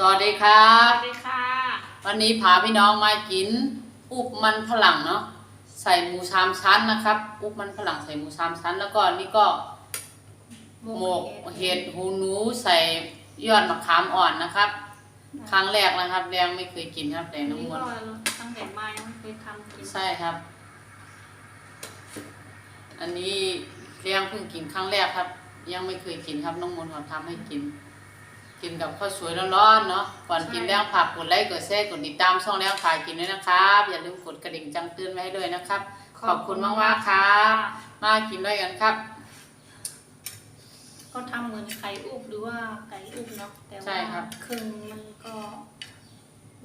สวัสดีครัสบวัสดีค่ะ วันนี้พาพี่น้องมากิน อุบมันฝรั่งเนาะใส่หมูสามชั้นนะครับ อุบมันฝรั่งใส่หมูสามชั้น แล้วก็นี่ก็หมกเห็ดหูหนูใส่ยอดมะขามอ่อนนะครับ ครั้งแรกนะครับแรงไม่เคยกินครับแต่อันน้องนี้มก็นต์ตั้งแต่มายังไม่เคยทำกินใช่ครับ อันนี้เรียงเพิ่งกินครั้งแรกครับ ยังไม่เคยกินครับน้องมนต์เขาทำให้กิน กินกับข้าวสวยร้อนๆเนาะก่อนกินแล้วฝากกดไลค์กดแชร์กดติดตามช่องแล้วฝากกินด้วยนะครับ อย่าลืมกดกระดิ่งจังเตือนไว้ให้ด้วยนะครับ ขอบคุณมากๆครับ มากินด้วยกันครับ ก็ทำเหมือนไข่อุบหรือว่าไก่อุบเนาะแต่ใช่ว่าครับครึ่งมันก็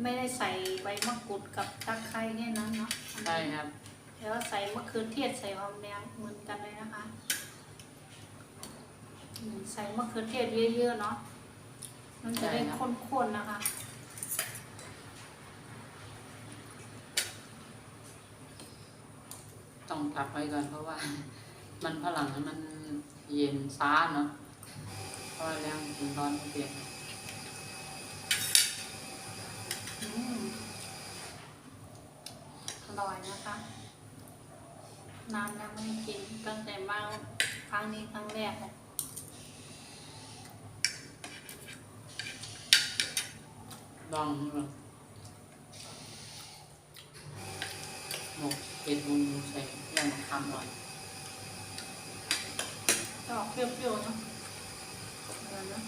ไม่ได้ใส่ใบมะกรูดกับตะไคร้แค่นั้นเนาะใช่ครับแล้วใส่มะเขือเทศใส่หอมแดงเหมือนกันเลยนะคะอืมใส่มะเขือเทศเยอะๆเนาะ มันจะได้ข้นๆนะคะ ต้องพักไว้ก่อนเพราะว่า มันฝรั่งมันเย็นช้าเนาะเพราะว่าแรงกินร้อนไม่เปลี่ยนอืมอร่อยนะคะนานแล้วไม่ได้กินตั้งแต่มาครั้งนี้ครั้งแรก ลยลองดูหมกเห็ดหูหนูใส่ยอดมะขามอ่อนจะออกเปรี้ยวๆเนาะเดี๋ยวนะ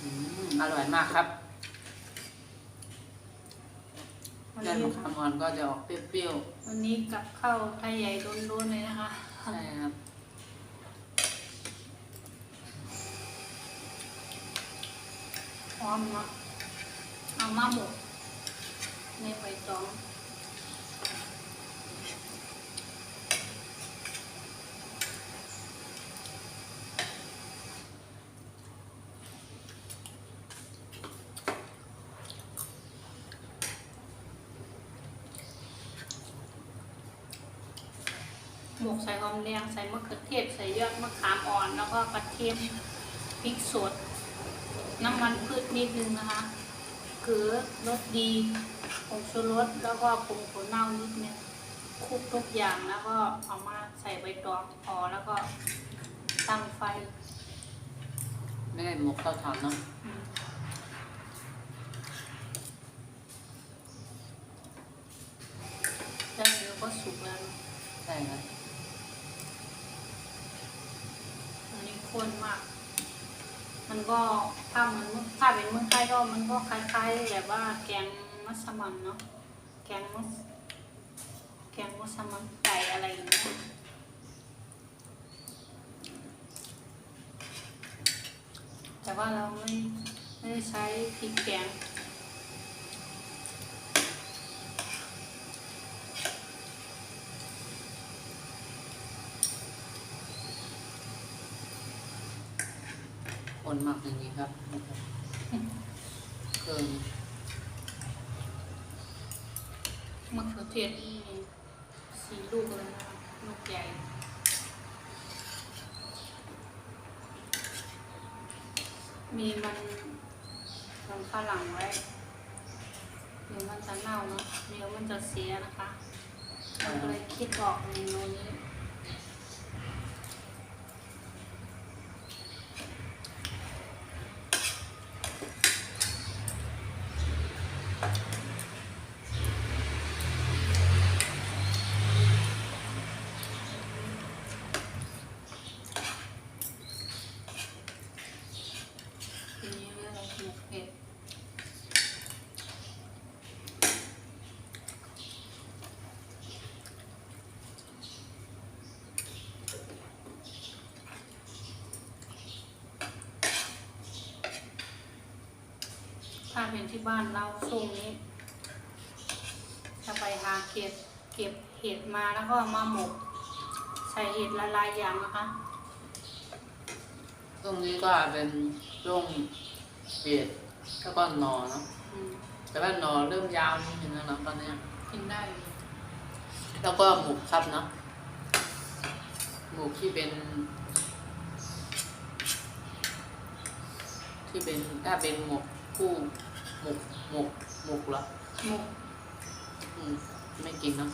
อืมอร่อยมากครับวันยอดนี้มะขามอ่อนก็จะออกเปรี้ยววันนี้กับข้าวไทยใหญ่ล้วนๆเลยนะคะ ๆใช่ครับ พร้ อมเนาะเอามาหมกในใบตองหมกใส่หอมแดงใส่มะเขือเทศใส่ยอดมะขามอ่อน แล้วก็กระเทียมพริกสด น้ำมันพืชนิดนึงนะคะเกลือรสดีผงชูรสแล้วก็ผงถั่วเน่านิดนึงคลุกทุกอย่างแล้วก็เอามาใส่ใบตองพอแล้วก็ตั้งไฟ ไม่ได้หมกเต้าถ่านเนาะอืมแล้วเดี๋ยวก็สุกแล้วเนอะใช่ครับอันนี้ข้นมาก มันก็ถ้ามันถ้าเป็นเมืองไทยก็มันก็คล้ายๆแบบว่าแกงมัสมั่นเนาะแกงมัสแกงมัสมั่นไก่อะไรอย่างเงี้ยแต่ว่าเราไม่ไม่ได้ใช้พริกแกง คนมากอย่างนี้ครับเครื่องมะเขือเทศนี่สีลูกเลยนะคะลูกใหญ่มีมันมันฝรั่งไว้เดี๋ยวมันจะเน่าเนาะเดี๋ยวมันจะเสียนะคะเราก็เลยคิดออกเมนูนี้ ทีนี้เรื่องหมกเห็ดถ้า เป็นที่บ้านเราช่วงนี้จะไปหาเก็บเก็บเห็ดมาแล้วก็มาหมก ใส่เห็ดละลายอย่างนะคะตรงนี้ก็เป็นช่วงเปียดแล้วก็นอเนาะอืมแต่ว่านอนเริ่มยาวนิดนึงแล้วเนาะตอนเนี้ยกินได้แล้วก็หมูครับเนาะหมูที่เป็น ที่เป็นถ้าเป็นหมกคู่ หมกหมกหมกเหรอหมกอืมไม่กินเนาะ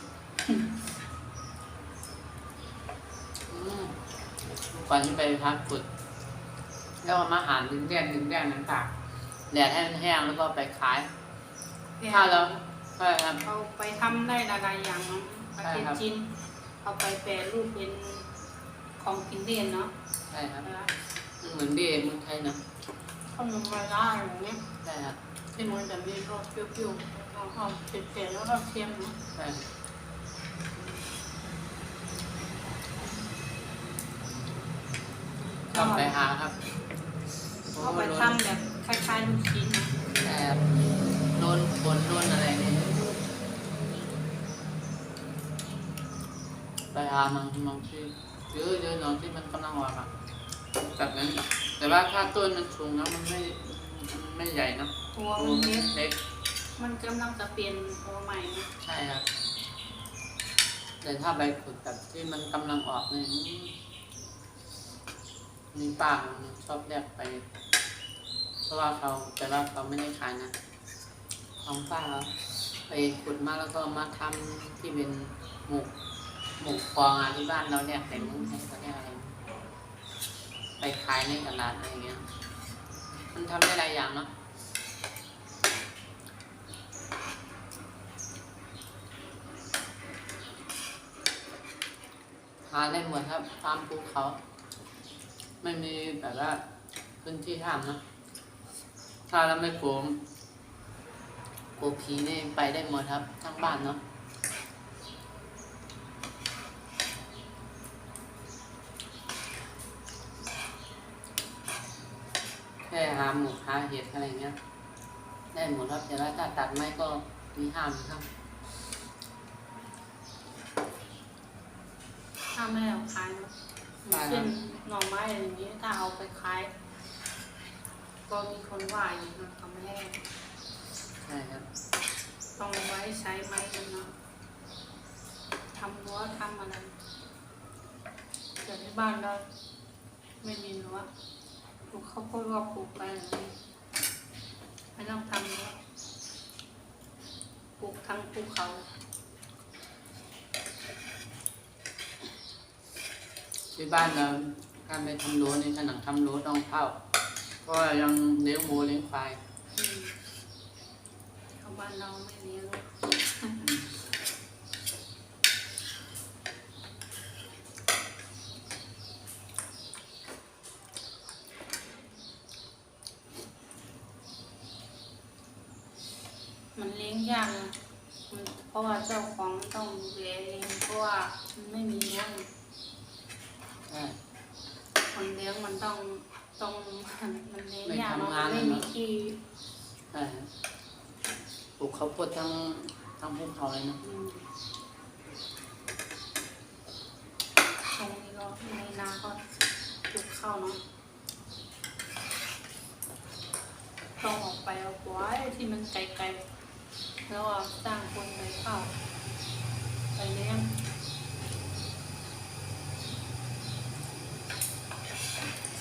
อืมก่อนที่ไปพักฝึกแล้วเอามาหารดึงแดงดึงแดงนั้นตากแดดให้มันแห้งแล้วก็ไปขาย ถ้าแล้วใช่ครับเอาไปทำได้หลายๆอย่างเนาะประเทศใช่ครับจีนเอาไปแปรรูปเป็นของกินเล่นเนาะใช่ครับนะคะเหมือนเบียร์เมืองไทยนะขนมมาล่าอย่างเงี้ย ใช่ครับ ที่มันจะมีรสเปรี้ยวๆหอมๆเผ็ดๆแล้วก็เค็มเนาะใช่กลับไปหาครับเอาไปทำแบบคล้ายๆลูกชิ้นนะแต่โดนฝนโดนอะไรเนี่ยไปหามันน้องที่เยอะเยอะน้องที่มันกำลังออกอะแบบนั้นแต่ว่าถ้าต้นมันสูงแล้วมันไม่มันไม่ใหญ่นะ ตัวตัวมันมันเล็กเล็กมันกำลังจะเปลี่ยนตัวใหม่นะใช่ครับ แต่ถ้าใบขุดแบบที่มันกำลังออกเนี่ยอืมนี่ป้ามันชอบแลกไป เพราะว่าเขาแต่ว่าเขาไม่ได้ขายนะของป้าเขาไปขุดมาแล้วก็มาทำที่เป็นหมกหมกฟองอะที่บ้านเราเนี่ยแต่เมึงไทยเขาเรียกอะไรไปขายในตลาดอะไรเงี้ย มันทำได้หลายอย่างเนาะ หาได้หมดครับตามภูเขาไม่มีแบบว่าพื้นที่ห้ามนะถ้าเราไม่กลัวกลัวผีนี่ไปได้หมดครับ ทั้งบ้านเนาะแค่หาหมูหาเห็ดอะไรเงี้ยได้หมดครับแต่ว่าถ้าตัดไม้ก็มีห้ามครับ ถ้าไม่เอาขายเนาะอย่างเช่นหน่อไม้อะไรอย่างนี้ถ้าเอาไปขายก็มีคนว่าอย่างนี้ทำไม่ได้ใช่ครับต้องไว้ใช้ไม้กันเนาะทำรั้วทำอะไรแต่ที่บ้านเราไม่มีรั้วปลูกข้าวโพดก็ปลูกไปอย่างนี้ไม่ต้องทำรั้วปลูกทั้งภูเขา ที่บ้านเราการไปทำรั้วในขนังทำรั้วต้องเข้าก็ยังเลี้ยงหมูเลี้ยงควายอืมชาบ้านเราไม่เลี้ยงมันเลี้ยงยากนะเพราะว่าเจ้าของต้องดูแลเองเพราะว่ามันไม่มีเลี้ยง ใช่ คนเลี้ยงมัน ต้องต้องมันเลี้ยงไม่ยากเนาะทำงานไม่อะมีเนาะที่ใช่ครับปลูกข้าวโพดทั้งทั้งภูเขาเลยนะอืมตรงนี้ก็ในนาก็ปลูกข้าวเนาะต้องออกไปเอาไว้ที่มันไกลๆแล้วอะสร้างคนไปเข้าไปเลี้ยง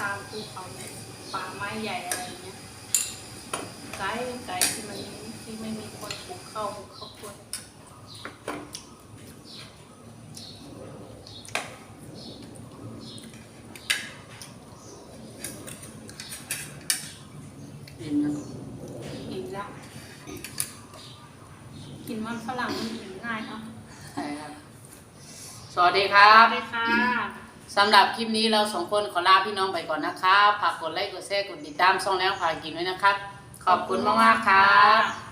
ตามภูเขาเนี่ยป่าไม้ใหญ่อะไรอย่างเงี้ยไกลไกลที่มันที่ไม่มีคนปลูกข้าวปลูกข้าวโพดอิ่มนะอิ่มแล้วกินมันฝรั่งมันอิ่มง่ายเนาะใช่ครับ สวัสดีครัสบวัสดีค่ะ สำหรับคลิปนี้เราสองคนขอลาพี่น้องไปก่อนนะครับฝากกดไลค์กดแชร์กดติดตามช่องแล้วฝากินไว้นะครับ ขอบคุณมากๆครับ